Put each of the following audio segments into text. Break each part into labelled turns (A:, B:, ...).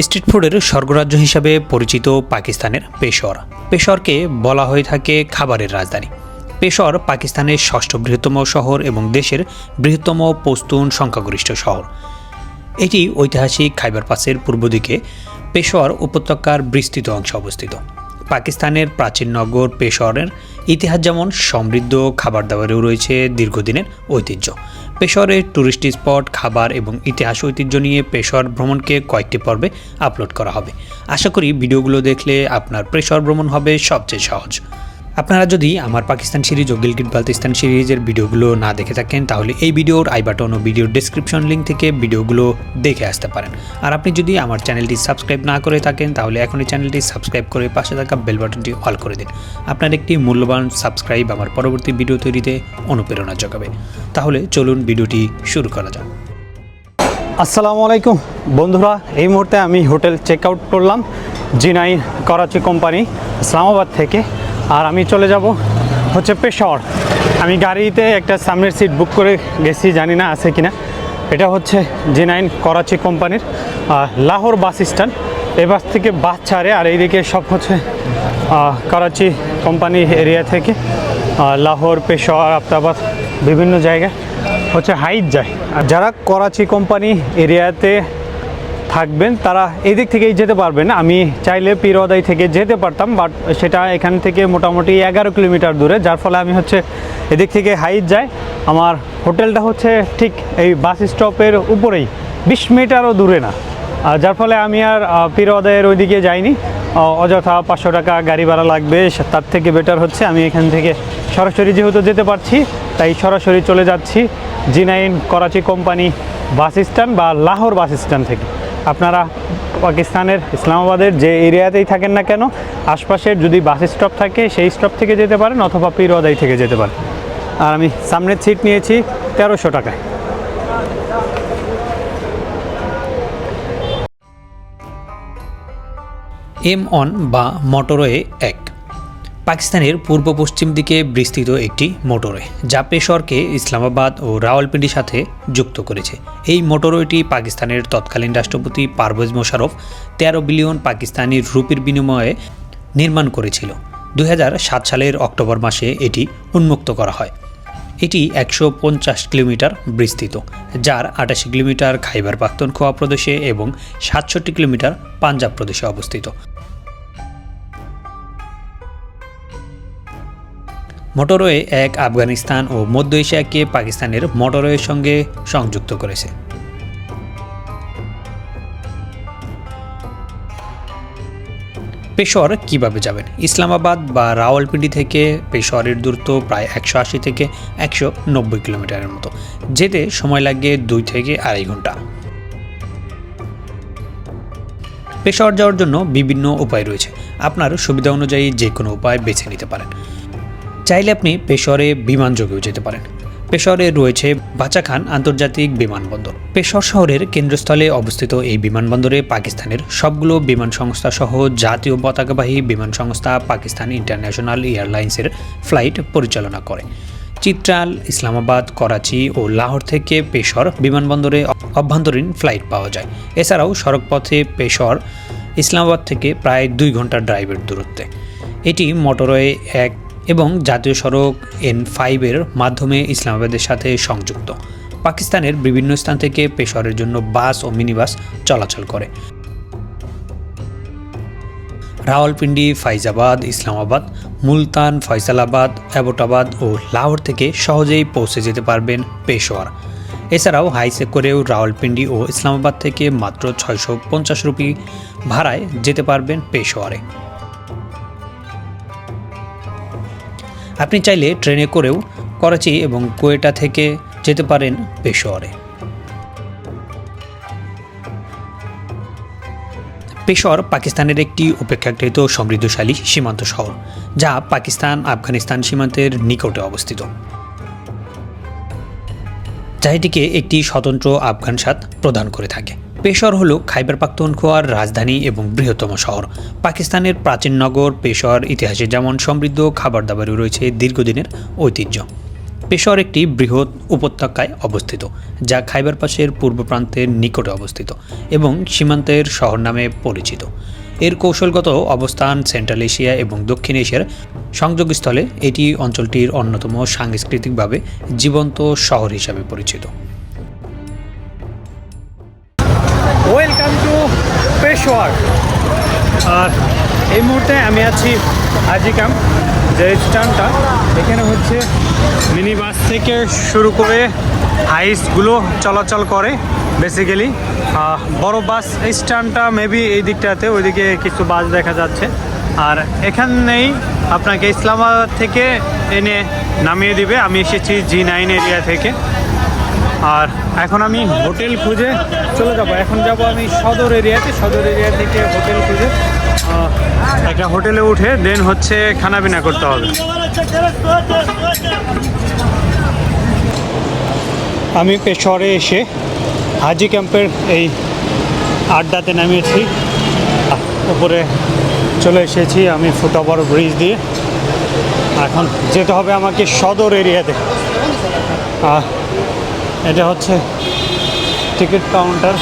A: Street ফুডের স্বর্গরাজ্য হিসাবে পরিচিত পাকিস্তানের পেশর পেশরকে বলা হয়ে থাকে খাবারের রাজধানী। পেশর পাকিস্তানের ষষ্ঠ বৃহত্তম শহর এবং দেশের বৃহত্তম পস্তুন সংখ্যাগরিষ্ঠ শহর। এটি ঐতিহাসিক খাইবার পাসের পূর্ব দিকে পেশোয়ার উপত্যকার বিস্তৃত অংশে অবস্থিত। পাকিস্তানের প্রাচীন নগর পেশোয়ারের ইতিহাস যেমন সমৃদ্ধ, খাবার দাবারেও রয়েছে দীর্ঘদিনের ঐতিহ্য। পেশরের টুরিস্ট স্পট খাবার এবং ইতিহাস ঐতিহ্য নিয়ে পেশর ভ্রমণকে কয়েকটি পর্বে আপলোড করা হবে। আশা করি ভিডিওগুলো দেখলে আপনার পেশর ভ্রমণ হবে সবচেয়ে সহজ। আপনারা যদি আমার পাকিস্তান সিরিজ ও গিলগিট বালতিস্তান সিরিজের ভিডিওগুলো না দেখে থাকেন, তাহলে এই ভিডিওর আই বাটন ও ভিডিওর ডিসক্রিপশন লিঙ্ক থেকে ভিডিওগুলো দেখে আসতে পারেন। আর আপনি যদি আমার চ্যানেলটি সাবস্ক্রাইব না করে থাকেন, তাহলে এখনই চ্যানেলটি সাবস্ক্রাইব করে পাশে থাকা বেল বাটনটি অল করে দিন। আপনার একটি মূল্যবান সাবস্ক্রাইব আমার পরবর্তী ভিডিও তৈরিতে অনুপ্রেরণা যোগাবে। তাহলে চলুন ভিডিওটি শুরু করা যাক।
B: আসসালামু আলাইকুম। বন্ধুরা, এই মুহূর্তে আমি হোটেল চেক আউট করলাম G nine Karachi company, Islamabad থেকে। আর আমি চলে যাব হচ্ছে পেশাওয়ার আমি গাড়িতে একটা সামনের সিট বুক করে গেছি, জানি না আছে কিনা। এটা হচ্ছে জি নাইন করাচি কোম্পানির লাহোর বাস স্ট্যান্ড। এই বাস থেকে বাস ছাড়ে আর এইদিকে সব হচ্ছে করাচি কোম্পানি এরিয়া থেকে লাহোর পেশোয়ার আফতাবাদ, বিভিন্ন জায়গায় হচ্ছে হাইট যায়। আর যারা করাচি কোম্পানি এরিয়াতে থাকবেন, তারা এদিক থেকেই যেতে পারবেন। আমি চাইলে পিরোদাই থেকে যেতে পারতাম, বাট সেটা এখান থেকে মোটামুটি এগারো কিলোমিটার দূরে, যার ফলে আমি হচ্ছে এদিক থেকে হাইট যাই। আমার হোটেলটা হচ্ছে ঠিক এই বাস স্টপের উপরেই, বিশ মিটারও দূরে না। আর যার ফলে আমি আর পিরোদয়ের ওইদিকে যাইনি। অযথা পাঁচশো টাকা গাড়ি ভাড়া লাগবে তার থেকে বেটার হচ্ছে, আমি এখান থেকে সরাসরি যেহেতু যেতে পারছি, তাই সরাসরি চলে যাচ্ছি G nine Karachi company bus stand বা লাহোর বাস স্ট্যান্ড থেকে। আপনারা পাকিস্তানের, ইসলামাবাদের যে এরিয়াতেই থাকেন না কেন, আশপাশের যদি বাস স্টপ থাকে, সেই স্টপ থেকে যেতে পারেন অথবা পিরোদাই থেকে যেতে পারেন। আর আমি সামনের সিট নিয়েছি তেরোশো টাকায়।
A: এম অন বা মোটরওয়ে এক। পাকিস্তানের পূর্ব পশ্চিম দিকে বিস্তৃত একটি মোটরওয়ে যা পেশরকে ইসলামাবাদ ও রাওয়ালপিন্ডির সাথে যুক্ত করেছে। এই মোটরওয়েটি পাকিস্তানের তৎকালীন রাষ্ট্রপতি পারভেজ মোশারফ তেরো বিলিয়ন পাকিস্তানি রুপির বিনিময়ে নির্মাণ করেছিল। দু হাজার সাত সালের অক্টোবর মাসে এটি উন্মুক্ত করা হয়। এটি একশো পঞ্চাশ কিলোমিটার বিস্তৃত, যার আটাশি কিলোমিটার খাইবার পাখতনখোয়া প্রদেশে এবং সাতষট্টি কিলোমিটার পাঞ্জাব প্রদেশে অবস্থিত। মোটরওয়ে এক আফগানিস্তান ও মধ্য এশিয়াকে পাকিস্তানের মোটরওয়ের সঙ্গে সংযুক্ত করেছে। পেশোয়ার কীভাবে যাবেন? ইসলামাবাদ বা রাওয়ালপিন্ডি থেকে পেশোয়ারের দূরত্ব প্রায় একশো আশি থেকে একশো নব্বই কিলোমিটারের মতো। যেতে সময় লাগে দুই থেকে আড়াই ঘণ্টা। পেশাওয়ার যাওয়ার জন্য বিভিন্ন উপায় রয়েছে। আপনার সুবিধা অনুযায়ী যে কোনো উপায় বেছে নিতে পারেন। চাইলে আপনি পেশরে বিমান যোগেও যেতে পারেন। পেশরে রয়েছে বাচাখান আন্তর্জাতিক বিমানবন্দর। পেশর শহরের কেন্দ্রস্থলে অবস্থিত এই বিমানবন্দরে পাকিস্তানের সবগুলো বিমান সংস্থা সহ জাতীয় পতাকাবাহী বিমান সংস্থা পাকিস্তান ইন্টারন্যাশনাল এয়ারলাইন্সের ফ্লাইট পরিচালনা করে। চিত্রাল, ইসলামাবাদ, করাচি ও লাহোর থেকে পেশর বিমানবন্দরে অভ্যন্তরীণ ফ্লাইট পাওয়া যায়। এছাড়াও সড়কপথে পেশর ইসলামাবাদ থেকে প্রায় দুই ঘণ্টার ড্রাইভের দূরত্বে। এটি মোটরওয়ে এক এবং জাতীয় সড়ক এন ফাইভের মাধ্যমে ইসলামাবাদের সাথে সংযুক্ত। পাকিস্তানের বিভিন্ন স্থান থেকে পেশোয়ারের জন্য বাস ও মিনিবাস চলাচল করে। রাওয়ালপিন্ডি, ফাইজাবাদ, ইসলামাবাদ, মুলতান, ফয়সালাবাদ, অ্যাবোটাবাদ ও লাহোর থেকে সহজেই পৌঁছে যেতে পারবেন পেশোয়ার। এছাড়াও হাইসে করেও রাওয়ালপিন্ডি ও ইসলামাবাদ থেকে মাত্র ছয়শো পঞ্চাশ রুপি ভাড়ায় যেতে পারবেন পেশোয়ারে। আপনি চাইলে ট্রেনে করেও করাচি এবং কোয়েটা থেকে যেতে পারেন পেশোয়ারে। পেশর পাকিস্তানের একটি উপেক্ষাকৃত সমৃদ্ধশালী সীমান্ত শহর, যা পাকিস্তান, আফগানিস্তান সীমান্তের নিকটে অবস্থিত। যা এটিকে একটি স্বতন্ত্র আফগান স্বাদ প্রদান করে থাকে। পেশর হল খাইবার পাখতুনখোয়ার রাজধানী এবং বৃহত্তম শহর। পাকিস্তানের প্রাচীন নগর, পেশর ইতিহাসে যেমন সমৃদ্ধ খাবার দাবারও রয়েছে দীর্ঘদিনের ঐতিহ্য। পেশর একটি বৃহৎ উপত্যকায় অবস্থিত, যা খাইবার পাশের পূর্ব প্রান্তের নিকটে অবস্থিত এবং সীমান্তের শহর নামে পরিচিত। এর কৌশলগত অবস্থান সেন্ট্রাল এশিয়া এবং দক্ষিণ এশিয়ার সংযোগস্থলে। এটি অঞ্চলটির অন্যতম সাংস্কৃতিকভাবে জীবন্ত শহর হিসাবে পরিচিত।
B: পেশোয়ার আর এই মুহূর্তে আমি আছি হাজি ক্যাম্প যে স্ট্যান্ডটা এখানে হচ্ছে মিনি বাস থেকে শুরু করে হাইসগুলো চলাচল করে বেসিক্যালি বড় বাস স্ট্যান্ডটা মেবি এই দিকটাতে, ওইদিকে কিছু বাস দেখা যাচ্ছে। আর এখানেই আপনাকে ইসলামাবাদ থেকে এনে নামিয়ে দিবে। আমি এসেছি জি নাইন এরিয়া থেকে। আর এখন আমি হোটেল খুঁজে চলে যাব। এখন যাব আমি সদর এরিয়াতে। সদর এরিয়া থেকে হোটেল খুঁজে একটা হোটেলে উঠে দেন হচ্ছে খানা পিনা করতে হবে। আমি পেশরে এসে হাজি ক্যাম্পের এই আড্ডাতে নামিয়েছি। উপরে চলে এসেছি আমি ফুটওভার ব্রিজ দিয়ে। এখন যেতে হবে আমাকে সদর এরিয়াতে। এটা হচ্ছে টিকিট কাউন্টার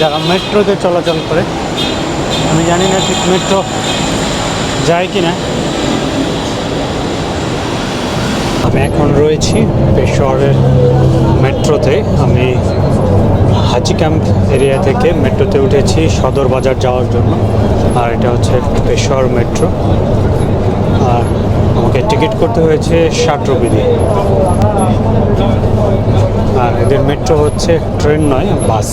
B: যারা মেট্রোতে চলাচল করে। আমি জানি না ঠিক মেট্রো যায় কি না আমি এখন রয়েছি পেশোয়ারের মেট্রোতে। আমি হাজি ক্যাম্প এরিয়া থেকে মেট্রোতে উঠেছি সদর বাজার যাওয়ার জন্য। আর এটা হচ্ছে পেশোয়ার মেট্রো। আর আমাকে টিকিট করতে হয়েছে ষাট রুপি দিয়ে। এদের মেট্রো হচ্ছে ট্রেন নয় বাস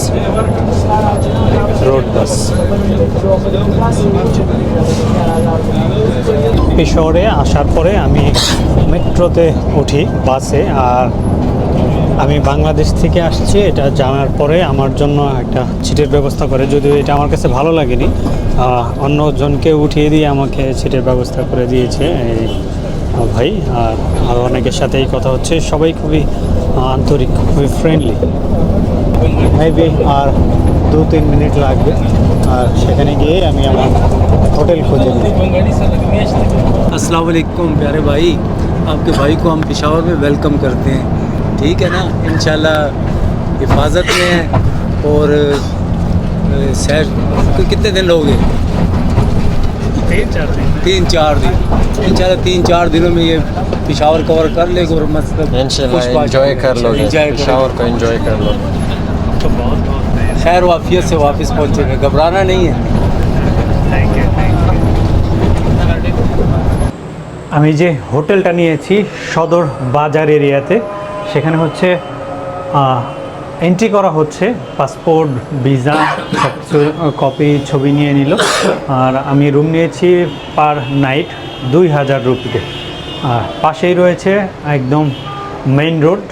B: রোড বাস এই শহরে আসার পরে আমি মেট্রোতে উঠি বাসে আর আমি বাংলাদেশ থেকে আসছি, এটা জানার পরে আমার জন্য একটা ছিটের ব্যবস্থা করে। যদিও এটা আমার কাছে ভালো লাগেনি অন্যজনকে উঠিয়ে দিয়ে আমাকে ছিটের ব্যবস্থা করে দিয়েছে এই ভাই আর আরও অনেকের সাথেই কথা হচ্ছে সবাই খুবই আহ, আন্তরিক খুবই ফ্রেন্ডলি মেবি আর দু তিন মিনিট লাগবে আর সেখানে গিয়ে আমি আমার হোটেল খুঁজে নিই
C: अस्सलाम वालेकुम प्यारे भाई आपके भाई को हम पिशावर में वेलकम करते हैं ठीक है ना इंशाल्लाह हिफाजत में है और अ, सैर तो कितने दिन रहोगे तीन चार दिन इंशाल्लाह तीन चार दिनों में ये पिशावर कवर कर लेगा और मतलब
D: इंशाल्लाह
C: खुश बाश-
D: एंजॉय कर लोगे
C: enjoy करेंगे।
D: शावर को एंजॉय कर लोगे
C: खैर वाफियत से वापस पहुँचेंगे घबराना नहीं है
B: আমি যে হোটেলটা নিয়েছি সদর বাজার এরিয়াতে সেখানে হচ্ছে এন্ট্রি করা হচ্ছে পাসপোর্ট ভিসা সব কপি ছবি নিয়ে নিল। আর আমি রুম নিয়েছি পার নাইট দুই হাজার রুপিতে। আর পাশেই রয়েছে একদম মেইন রোড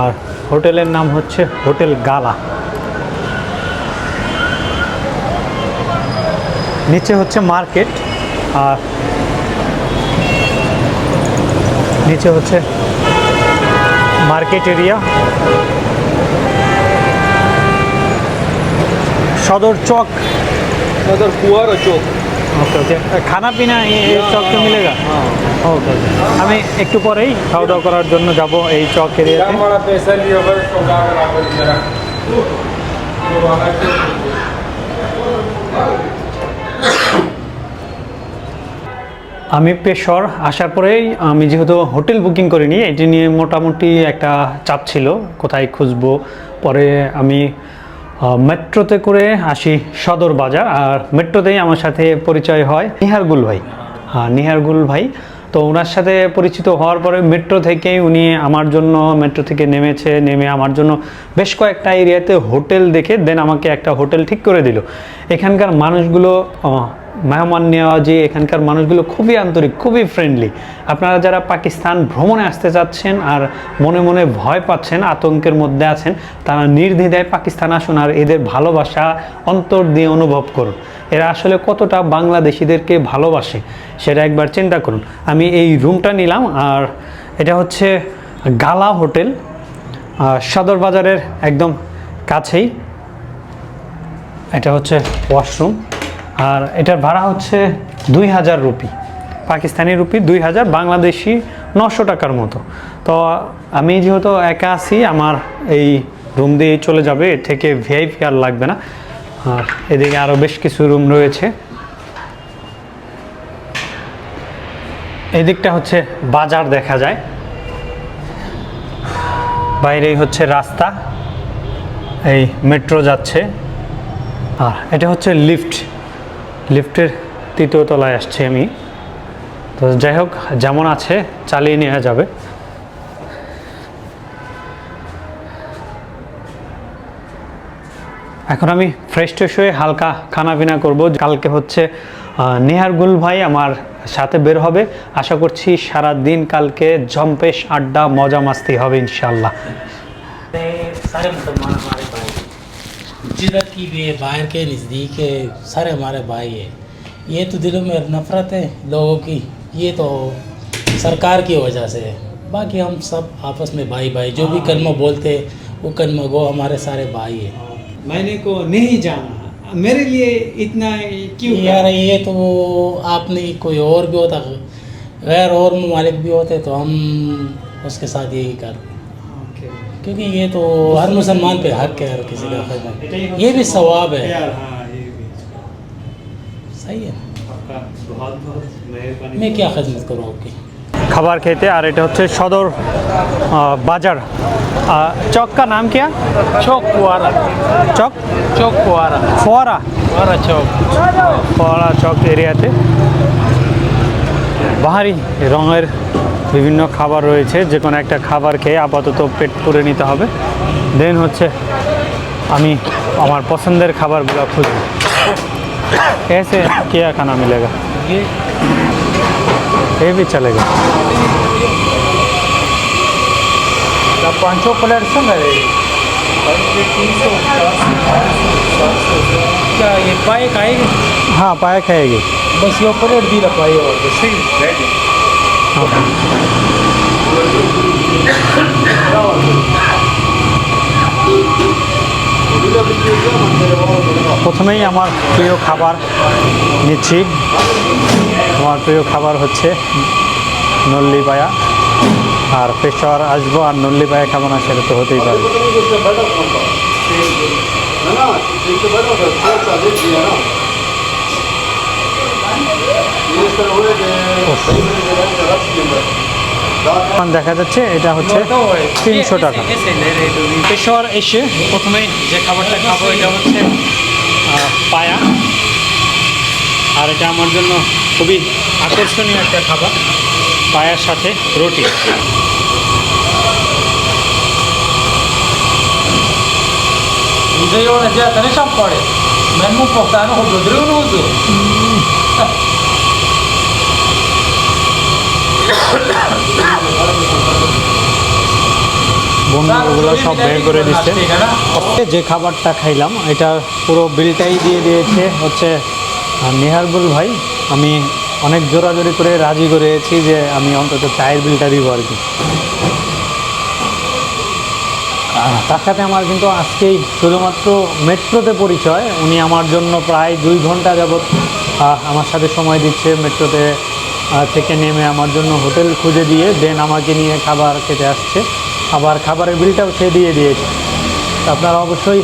B: আর হোটেলের নাম হচ্ছে হোটেল গালা। নিচে হচ্ছে মার্কেট। আর নিচে হচ্ছে মার্কেট এরিয়া সদর চক
C: अगर कुआर चौक
B: ওকে ওকে খানা পিনা এই চক তো মিলেগা ওকে ওকে আমি একটু পরেই খাওয়া দাওয়া করার জন্য যাব এই চক এরিয়াতে
E: बड़ा
B: আমি পেশর আসার পরেই আমি যেহেতু হোটেল বুকিং করিনি, এটি নিয়ে মোটামুটি একটা চাপ ছিল, কোথায় খুঁজবো। পরে আমি মেট্রোতে করে আসি সদর বাজার, আর মেট্রোতেই আমার সাথে পরিচয় হয় নিহারগুল ভাই। হ্যাঁ নিহারগুল ভাই তো ওনার সাথে পরিচিত হওয়ার পরে মেট্রো থেকেই উনি আমার জন্য মেট্রো থেকে নেমেছে নেমে আমার জন্য বেশ কয়েকটা এরিয়াতে হোটেল দেখে দেন আমাকে একটা হোটেল ঠিক করে দিল। এখানকার মানুষগুলো আহ, নেওয়া যে এখানকার মানুষগুলো খুবই আন্তরিক খুবই ফ্রেন্ডলি আপনারা যারা পাকিস্তান ভ্রমণে আসতে চাচ্ছেন আর মনে মনে ভয় পাচ্ছেন আতঙ্কের মধ্যে আছেন তারা নির্দ্বিধায় পাকিস্তান আসুন আর এদের ভালোবাসা অন্তর দিয়ে অনুভব করুন। এরা আসলে কতটা বাংলাদেশিদেরকে ভালোবাসে সেটা একবার চিন্তা করুন। আমি এই রুমটা নিলাম আর এটা হচ্ছে গালা হোটেল সদর বাজারের একদম কাছেই। এটা হচ্ছে ওয়াশরুম আর এটার ভাড়া হচ্ছে দুই হাজার রুপি। পাকিস্তানি রুপি দুই হাজার, বাংলাদেশি নশো টাকার মতো। তো আমি যেহেতু একা আছি, আমার এই রুম দিয়ে চলে যাবে, এর থেকে ভিআইপি আর লাগবে না। আর এদিকে আরও বেশ কিছু রুম রয়েছে। এদিকটা হচ্ছে বাজার দেখা যায়। বাইরেই হচ্ছে রাস্তা। এই মেট্রো যাচ্ছে। আর এটা হচ্ছে লিফট লিফটের তৃতীয় তলায় আসছি আমি। তো যাই হোক, যেমন আছে, চালিয়ে নেওয়া যাবে। এখন আমি ফ্রেশ ট্রেশ হয়ে হালকা খানা পিনা করবো কালকে হচ্ছে আহ, নেহারগুল ভাই আমার সাথে বের হবে আশা করছি সারা দিন কালকে জম্পেশ আড্ডা মজা মাস্তি হবে ইনশাল্লাহ
D: सारे मुसलमान हमारे भाई जिधर की भी है बाहर के नज़दीक है सारे हमारे भाई है ये तो दिलों में नफरत है लोगों की ये तो सरकार की वजह से है बाकी हम सब आपस में भाई भाई जो भी कलमा बोलते हैं वो कलमा गो हमारे सारे भाई है
F: मैंने को नहीं जाना। मेरे लिए इतना क्यों
D: यार ये तो आपने कोई और भी होता गैर और ममालिक भी होते तो हम उसके साथ यही कर क्योंकि ये तो हर मुसलमान पे हक है हर किसी का खिदमत ये भी सवाब है।
F: हाँ
D: सही है।
F: बहुत बहुत
D: मैं क्या खदमत करूँ आपकी?
B: খাবার খেতে আর এটা হচ্ছে সদর বাজার। চক নাম কিয়া
D: চক
B: চক
D: চক? ফোয়ারা
B: ফোয়ারা।
D: ফোয়ারা চক।
B: ফোয়ারা চক এরিয়াতে। বাহারি রঙের বিভিন্ন খাবার রয়েছে যে কোনো একটা খাবার খেয়ে আপাতত পেট পুরে নিতে হবে। দেন হচ্ছে আমি আমার পছন্দের খাবারগুলো খুঁজি এসে কে খানা মিলেগা
D: ये
B: भी चलेगा।
D: पाँचों प्लेट संग है क्या ये पाए खाएगी?
B: हाँ पाया खाएगी।
D: बस ये प्लेट दी पाए और
B: প্রথমেই আমার প্রিয় খাবার নিচ্ছি। আমার প্রিয় খাবার হচ্ছে নল্লি পায়া। আর পেশোয়ার আসব আর নল্লি পায়া খাব না সেটা তো হতেই পারে। এখন দেখা যাচ্ছে এটা হচ্ছে তিনশো টাকা পেশোয়ার এসে প্রথমে যে খাবারটা খাব এটা হচ্ছে আহ, পায়া আর এটা আমার জন্য খুবই আকর্ষণীয় একটা খাবার পায়ার সাথে রুটি
D: Muszę ją na dziecko, nie szam pore. Men mu powtarzam, choć do drugiego nuzu.
B: বন্ধুগুলো সব বের করে দিচ্ছে। যে খাবারটা খাইলাম, এটা পুরো বিলটাই দিয়ে দিয়েছে হচ্ছে নেহারবুল ভাই। আমি অনেক জোরাজোরি করে রাজি করেছি যে আমি অন্তত চায়ের বিলটা দিব আর কি। তার সাথে আমার কিন্তু আজকেই শুধুমাত্র মেট্রোতে পরিচয়। উনি আমার জন্য প্রায় দুই ঘণ্টা যাবৎ আমার সাথে সময় দিচ্ছে মেট্রোতে। থেকে নেমে আমার জন্য হোটেল খুঁজে দিয়ে, দেন আমাকে নিয়ে খাবার খেতে আসছে। আবার খাবারের বিলটাও সে দিয়ে দিয়েছে। আপনারা অবশ্যই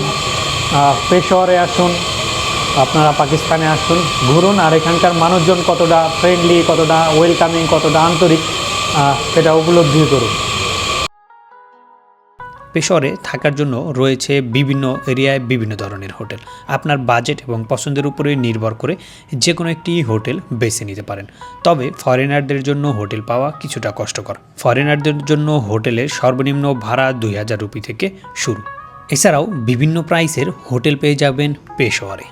B: পেশোয়ারে আসুন, আপনারা পাকিস্তানে আসুন, ঘুরুন, আর এখানকার মানুষজন কতটা ফ্রেন্ডলি কতটা ওয়েলকামিং কতটা আন্তরিক সেটা উপলব্ধি করুন।
A: পেশরে থাকার জন্য রয়েছে বিভিন্ন এরিয়ায় বিভিন্ন ধরনের হোটেল। আপনার বাজেট এবং পছন্দের উপরে নির্ভর করে যে কোনো একটি হোটেল বেছে নিতে পারেন। তবে ফরেনারদের জন্য হোটেল পাওয়া কিছুটা কষ্টকর। ফরেনারদের জন্য হোটেলের সর্বনিম্ন ভাড়া দুই হাজার রুপি থেকে শুরু। এছাড়াও বিভিন্ন প্রাইসের হোটেল পেয়ে যাবেন পেশোয়ারে।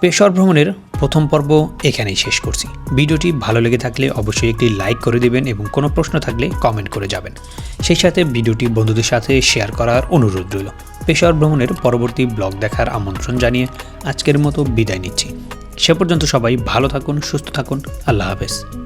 A: পেশর ভ্রমণের প্রথম পর্ব এখানেই শেষ করছি। ভিডিওটি ভালো লেগে থাকলে অবশ্যই একটি লাইক করে দিবেন এবং কোনো প্রশ্ন থাকলে কমেন্ট করে যাবেন। সেই সাথে ভিডিওটি বন্ধুদের সাথে শেয়ার করার অনুরোধ রইল। পেশর ভ্রমণের পরবর্তী ব্লগ দেখার আমন্ত্রণ জানিয়ে আজকের মতো বিদায় নিচ্ছি। সে পর্যন্ত সবাই ভালো থাকুন, সুস্থ থাকুন। আল্লাহ হাফেজ।